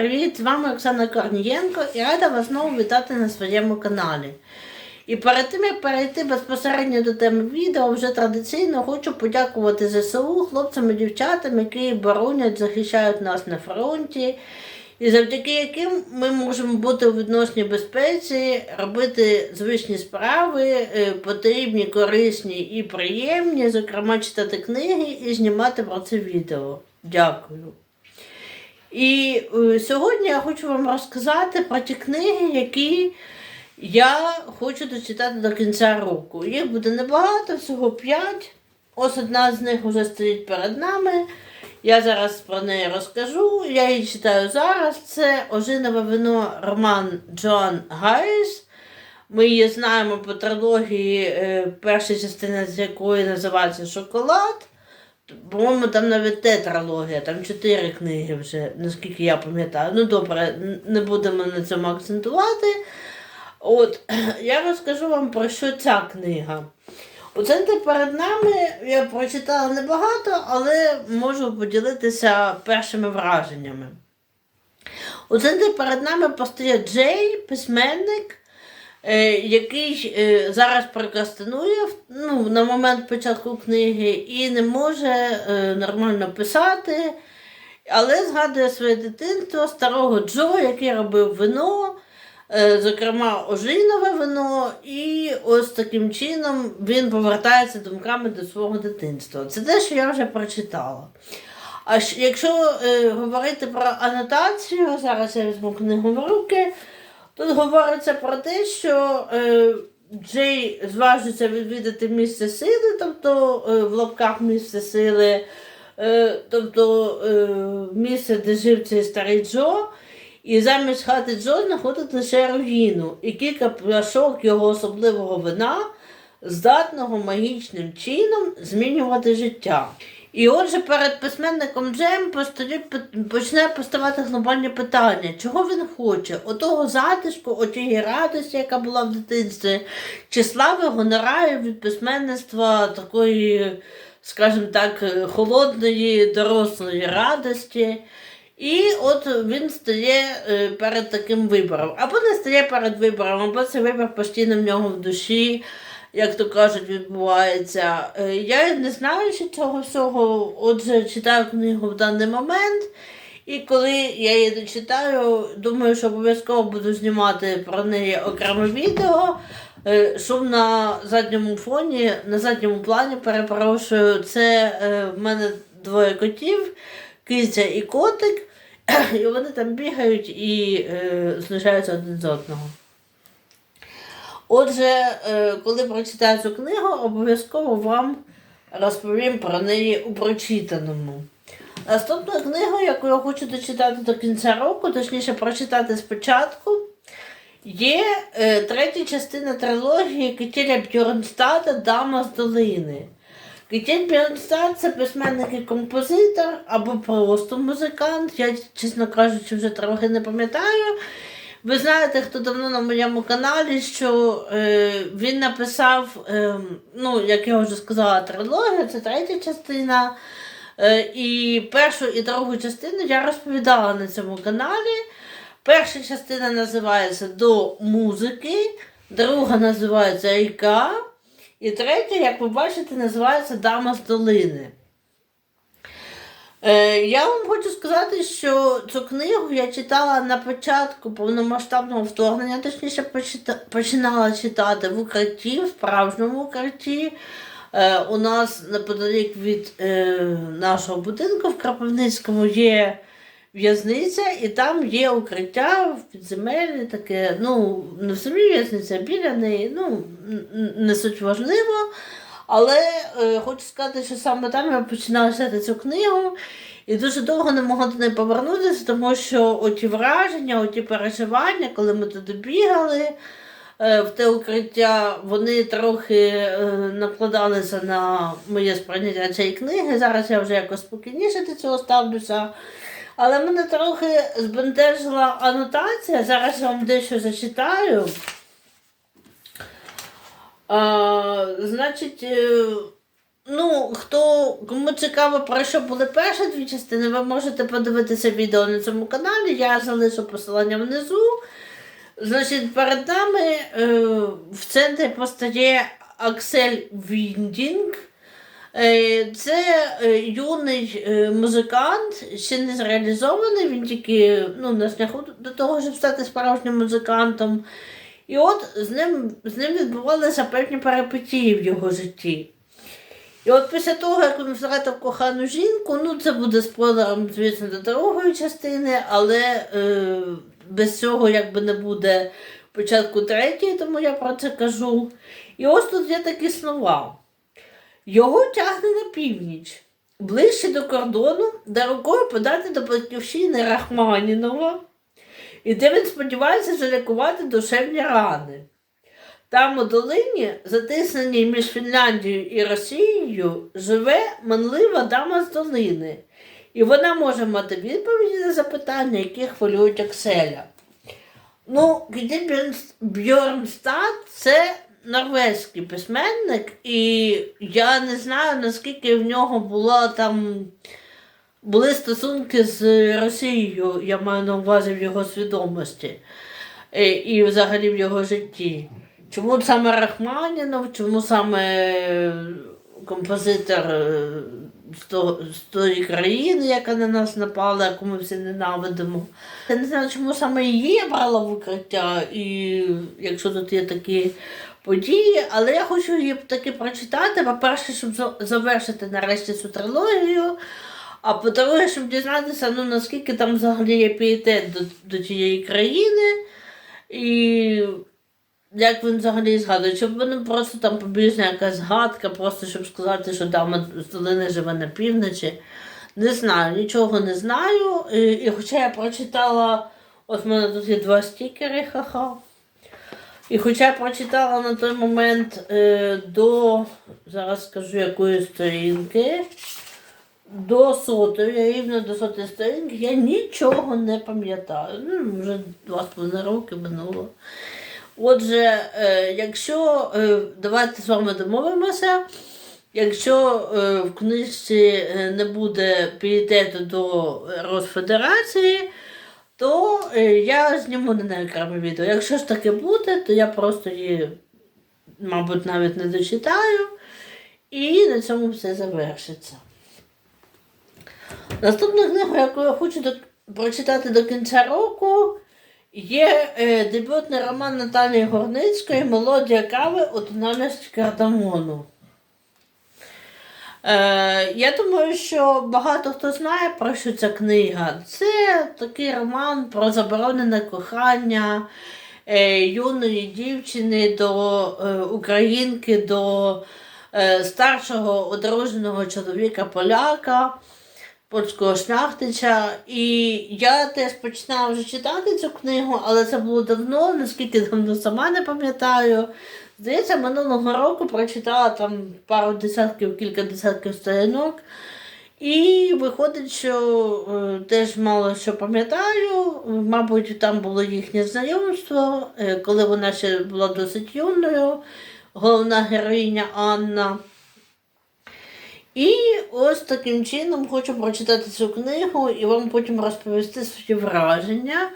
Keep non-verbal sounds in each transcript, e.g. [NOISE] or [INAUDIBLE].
привіт! З вами Оксана Корнієнко і рада вас знову вітати на своєму каналі. І перед тим, як перейти безпосередньо до теми відео, вже традиційно хочу подякувати ЗСУ, хлопцям і дівчатам, які боронять, захищають нас на фронті, і завдяки яким ми можемо бути у відносній безпеці, робити звичні справи, е, потрібні, корисні і приємні, зокрема читати книги і знімати про це відео. Дякую. І е, сьогодні я хочу вам розказати про ті книги, які я хочу дочитати до кінця року. Їх буде небагато, всього п'ять. Ось одна з них вже стоїть перед нами. Я зараз про неї розкажу. Я її читаю зараз. Це Ожинове вино роман Джоан Гарріс. Ми її знаємо по трилогії, е, перша частина з якої називається Шоколад. По-моєму, там навіть тетралогія, там чотири книги вже, наскільки я пам'ятаю. Ну добре, не будемо на цьому акцентувати. От, [CLEARS THROAT] я розкажу вам про що ця книга. У центрі перед нами я прочитала небагато, але можу поділитися першими враженнями. У центрі перед нами постає Джей, письменник, який е, зараз прокрастинує ну, на момент початку книги і не може е, нормально писати, але згадує своє дитинство старого Джо, який робив вино, е, зокрема ожинове вино, і ось таким чином він повертається думками до свого дитинства. Це те, що я вже прочитала. А якщо е, говорити про анотацію, зараз я візьму книгу в руки. Тут говориться про те, що е, Джей зважиться відвідати місце сили, тобто е, в лапках місце сили, е, тобто е, місце, де жив цей старий Джо. І замість хати Джо знаходить лише руїну і кілька пляшок його особливого вина, здатного магічним чином змінювати життя. І отже, перед письменником постає- почне поставати глобальне питання, чого він хоче? Отого затишку, отієї радості, яка була в дитинстві, чи слави гонораю від письменництва такої, скажімо так, холодної, дорослої радості. І от він стає е, перед таким вибором. Або не стає перед вибором, або цей вибір постійно в нього в душі, як то кажуть, відбувається. Е, Я не знаю ще цього всього, отже, читаю книгу в даний момент. І коли я її дочитаю, думаю, що обов'язково буду знімати про неї окреме відео. Е, Шум на задньому фоні, на задньому плані, перепрошую, це е, в мене двоє котів, киця і котик, [CLEARS THROAT] і вони там бігають і е, знущаються один з одного. Отже, е, коли прочитаю цю книгу, обов'язково вам розповім про неї у прочитаному. Наступна книга, яку я хочу дочитати до кінця року, точніше прочитати спочатку, є е, третя частина трилогії Кетіля Бьорнстада Дама з долини. Кетіль Бьорнстад це письменник і композитор або просто музикант. Я, чесно кажучи, вже трохи не пам'ятаю. Ви знаєте, хто давно на моєму каналі, що е, він написав, е, ну, як я вже сказала, трилогію, це третя частина. Е, і першу і другу частину я розповідала на цьому каналі. Перша частина називається До музики, друга називається Ріка, і третя, як ви бачите, називається Дама з долини. Е, я вам хочу сказати, що цю книгу я читала на початку повномасштабного вторгнення, точніше починала читати в укритті, в справжньому укритті. Е, у нас неподалік від е, нашого будинку в Кропивницькому є в'язниця, і там є укриття в підземеллі, таке, ну, не в самій в'язниці, біля неї, ну, не суть важливо. Але е, хочу сказати, що саме там я починала читати цю книгу і дуже довго не могла до неї повернутися, тому що оті враження, оті переживання, коли ми туди бігали е, в те укриття, вони трохи е, накладалися на моє сприйняття цієї книги. Зараз я вже якось спокійніше до цього ставлюся. Але мене трохи збентежила анотація. Зараз я вам дещо зачитаю. Значить, е, Ну, хто кому цікаво, про що були перші дві частини, ви можете подивитися відео на цьому каналі. Я залишу посилання внизу. Значить, перед нами е, в центрі постає Аксель Віндінг. Е, це е, юний музикант, ще не зреалізований, він тільки ну, на шляху до того, щоб стати справжнім музикантом. І от з ним, з ним відбувалися певні перипетії в його житті. І от після того, як він втратив кохану жінку, ну це буде спойлером, звісно, до другої частини, але е, без цього якби не буде початку третьої, тому я про це кажу. І ось тут є такі слова. Його тягне на північ, ближче до кордону, де рукою подати до батьківщини Рахманінова, і де він сподівається залікувати душевні рани. Там у долині, затисненій між Фінляндією і Росією, живе манлива дама з долини, і вона може мати відповіді на запитання, які хвилюють Акселя. Ну, Гді Бьорнстад це норвезький письменник, і я не знаю, наскільки в нього було там були стосунки з Росією, я маю на увазі в його свідомості е, і взагалі в його житті. Чому саме Рахманінов, чому саме е, композитор е, з, тої країни, яка на нас напала, яку ми всі ненавидимо. Я не знаю, чому саме її брала в укриття, і якщо тут є такі події, але я хочу її таки прочитати. По-перше, щоб завершити нарешті цю трилогію. А по-друге, щоб дізнатися, ну наскільки там взагалі є пієтет до, до тієї країни, і як він взагалі згадує, щоб вони просто там побіжна якась згадка, просто щоб сказати, що з долини живе на півночі. Не знаю, нічого не знаю. І, і хоча я прочитала, от в мене тут є два стікери, ха-ха. І хоча я прочитала на той момент е, до, зараз скажу якої сторінки, до сотої, рівно до сотої сторінки, я нічого не пам'ятаю. Ну, вже два з половиною роки минуло. Отже, е, якщо е, давайте з вами домовимося, якщо е, в книжці не буде пієтету до Росфедерації, то я зніму на неї окреме відео. Якщо ж таке буде, то я просто її, мабуть, навіть не дочитаю, і на цьому все завершиться. Наступна книга, яку я хочу до- прочитати до кінця року, є е, дебютний роман Наталії Горницької Мелодія кави у тональності кардамону. Е, я думаю, що багато хто знає про що ця книга. Це такий роман про заборонене кохання е, юної дівчини до е, українки, до е, старшого одруженого чоловіка поляка, польського шляхтича. І я теж починала вже читати цю книгу, але це було давно, наскільки давно сама не пам'ятаю. Здається, минулого року прочитала там пару десятків, кілька десятків сторінок. І виходить, що е, теж мало що пам'ятаю. Мабуть, там було їхнє знайомство, е, коли вона ще була досить юною, головна героїня Анна. І ось таким чином хочу прочитати цю книгу і вам потім розповісти свої враження.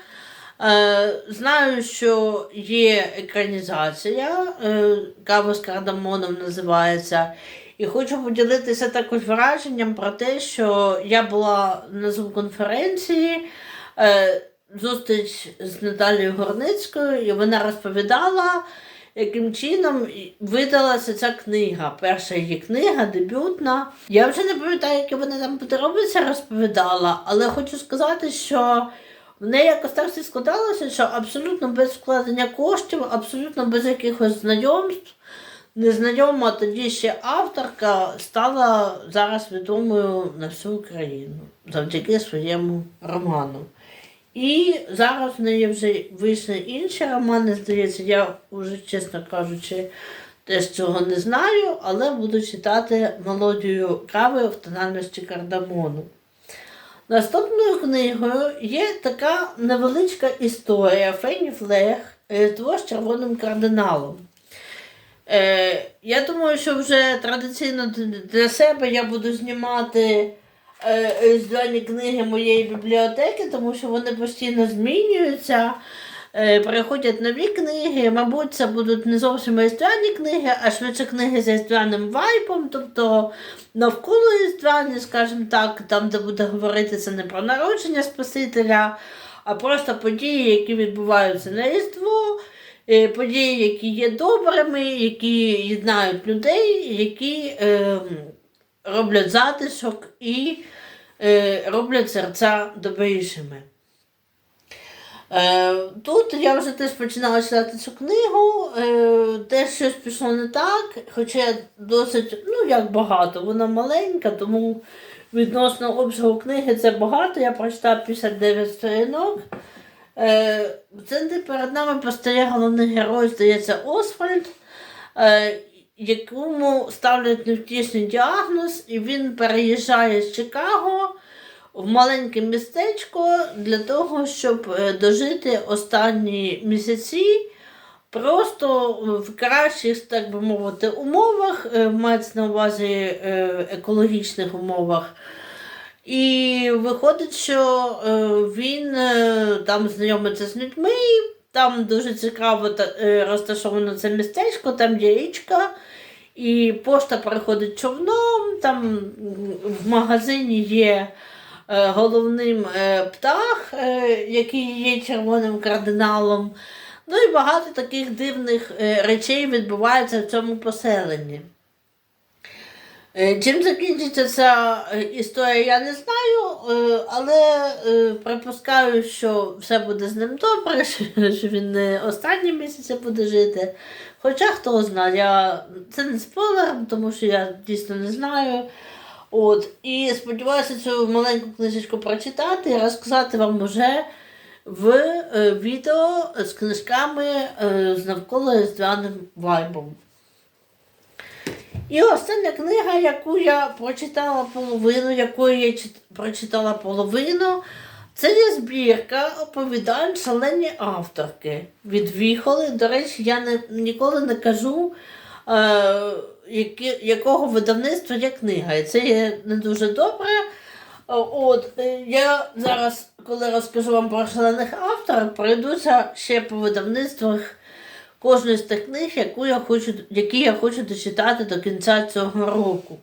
Е, знаю, що є екранізація, е, кава з кардамоном називається. І хочу поділитися також враженням про те, що я була на Zoom-конференції, е, зустріч з Наталією Горницькою, і вона розповідала, яким чином видалася ця книга. Перша її книга, дебютна. Я вже не пам'ятаю, які вони там подробиці розповідала, але хочу сказати, що в неї якось так все складалося, що абсолютно без вкладення коштів, абсолютно без якихось знайомств, незнайома тоді ще авторка стала зараз відомою на всю Україну завдяки своєму роману. І зараз в неї вже вийшли інші романи, здається, я вже, чесно кажучи, теж цього не знаю, але буду читати мелодію кави в тональності кардамону. Наступною книгою є така невеличка історія Фені Флег «Різдво з червоним кардиналом. Е, я думаю, що вже традиційно для себе я буду знімати е, різдвяні книги моєї бібліотеки, тому що вони постійно змінюються. Е, приходять нові книги. Мабуть, це будуть не зовсім різдвяні книги, а швидше книги з різдвяним вайбом, тобто навколо різдвяні, скажімо так, там, де буде говоритися не про народження Спасителя, а просто події, які відбуваються на Різдво, е, події, які є добрими, які єднають людей, які е, роблять затишок і е, роблять серця добрішими. Е, тут я вже теж починала читати цю книгу, е, теж щось пішло не так, хоча досить, ну як багато, вона маленька, тому відносно обсягу книги це багато. Я прочитала 59 сторінок. Е, в центрі перед нами постає головний герой, здається, Освальд, е, якому ставлять невтішний діагноз, і він переїжджає з Чикаго в маленьке містечко для того, щоб е, дожити останні місяці просто в кращих, так би мовити, умовах, е, мається на увазі е, екологічних умовах. І виходить, що він там знайомиться з людьми, там дуже цікаво е, розташовано це містечко, там є річка, і пошта переходить човном, там в магазині є е, головним е, птах, який є червоним кардиналом. Ну і багато таких дивних речей відбувається в цьому поселенні. Е, Чим закінчиться ця е, історія, я не знаю, е, але припускаю, що все буде з ним добре, [LAUGHS] що він не останні місяці буде жити. Хоча хто знає, я... це не спойлер, тому що я дійсно не знаю. От, і сподіваюся цю маленьку книжечку прочитати і розказати вам уже в відео з книжками з навколо різдвяним вайбом. І остання книга, яку я прочитала половину, якої я чит- прочитала половину, це є збірка оповідань шалені авторки від Віхоли. До речі, я не, ніколи не кажу, е, які, якого видавництва є книга. І це є не дуже добре. Е, От, е, я зараз, коли розкажу вам про шалених авторів, пройдуся ще по видавництвах кожної з тих книг, яку я хочу, які я хочу дочитати до кінця цього року.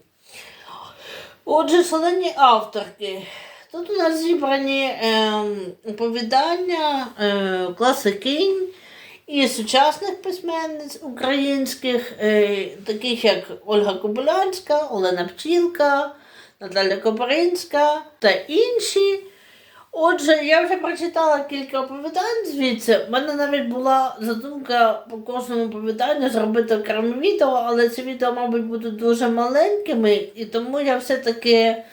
Отже, шалені авторки. Тут у нас зібрані ем, оповідання е, класикинь і сучасних письменниць українських, е, таких як Ольга Кобилянська, Олена Пчілка, Наталя Кобринська та інші. Отже, я вже прочитала кілька оповідань звідси. У мене навіть була задумка по кожному оповіданню зробити окреме відео, але ці відео, мабуть, будуть дуже маленькими, і тому я все-таки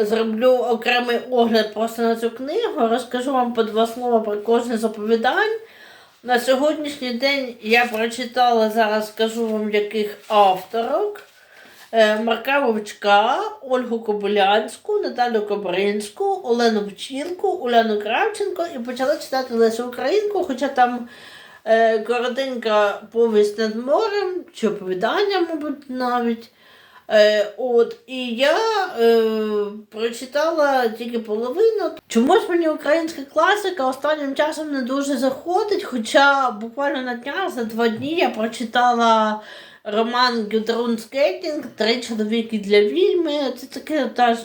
зроблю окремий огляд просто на цю книгу, розкажу вам по два слова про кожне з оповідань. На сьогоднішній день я прочитала, зараз скажу вам яких авторок. Е, Марка Вовчка, Ольгу Кобилянську, Наталю Кобринську, Олену Пчілку, Уляну Кравченко і почала читати Лесю Українку, хоча там е, коротенька повість над морем, чи оповідання, мабуть, навіть. Е, от, і я е, прочитала тільки половину. Чомусь мені українська класика останнім часом не дуже заходить, хоча буквально на днях за два дні я прочитала роман Гюдрун Скейтінг Три чоловіки для вільми. Це, таке, та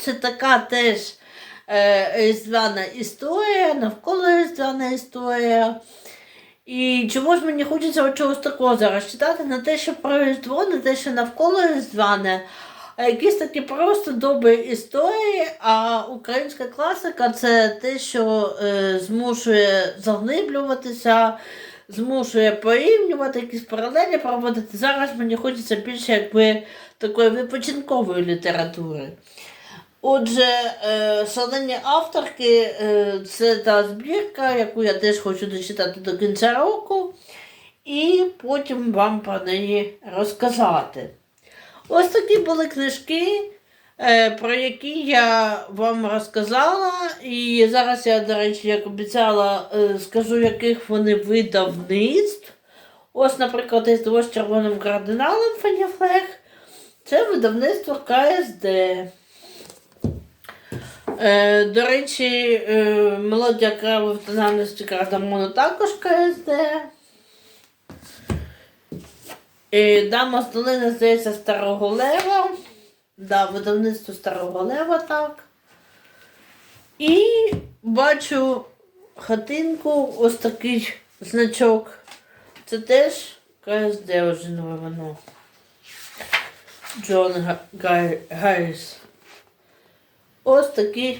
це така теж е, різдвяна історія, навколо різдвяна історія. І чому ж мені хочеться от чогось такого зараз читати, не те, що про Різдво, не те, що навколо Різдвяне, а якісь такі просто добрі історії, а українська класика це те, що е, змушує заглиблюватися, змушує порівнювати, якісь паралелі проводити. Зараз мені хочеться більше якби такої відпочинкової літератури. Отже, е, шалені авторки е, це та збірка, яку я теж хочу дочитати до кінця року, і потім вам про неї розказати. Ось такі були книжки, е, про які я вам розказала. І зараз я, до речі, як обіцяла, е, скажу, яких вони видавництв. Ось, наприклад, із того з червоним кардиналом Фаніфлег. Це видавництво КСД. Е, до речі, е, мелодія в тональності кардамону також КСД. Е, Дама з долини, здається, Старого Лева. Да, видавництво Старого Лева, так. І бачу хатинку, ось такий значок. Це теж КСД вже нове воно. Джон Га- Гай- Гайс. Ось такі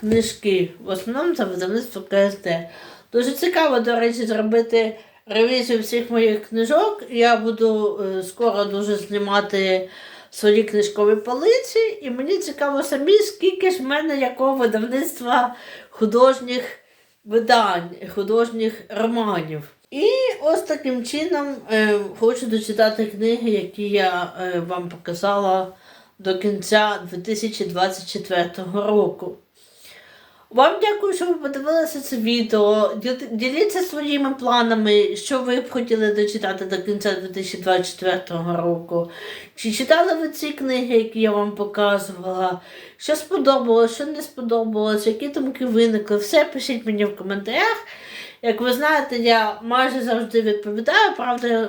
книжки. В основному це видавництво КСД. Дуже цікаво, до речі, зробити ревізію всіх моїх книжок. Я буду е, скоро дуже знімати свої книжкові полиці, і мені цікаво самі, скільки ж в мене якого видавництва художніх видань, художніх романів. І ось таким чином е, хочу дочитати книги, які я е, вам показала до кінця 2024 року. Вам дякую, що ви подивилися це відео. Діліться своїми планами, що ви б хотіли дочитати до кінця 2024 року. Чи читали ви ці книги, які я вам показувала? Що сподобалось, що не сподобалось, які думки виникли? Все пишіть мені в коментарях. Як ви знаєте, я майже завжди відповідаю, правда,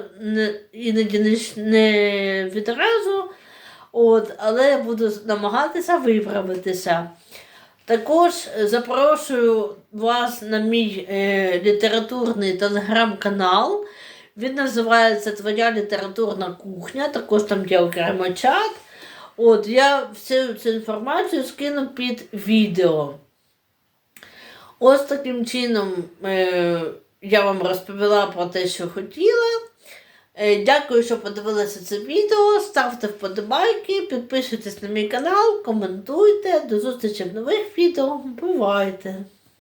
іноді не відразу. От, але я буду намагатися виправитися. Також е, запрошую вас на мій е, літературний телеграм-канал. Він називається Твоя літературна кухня. Також там є окремо чат. От, я всю цю інформацію скину під відео. Ось таким чином е, я вам розповіла про те, що хотіла. Е, Дякую, що подивилися це відео. Ставте вподобайки, підписуйтесь на мій канал, коментуйте. До зустрічі в нових відео. Бувайте!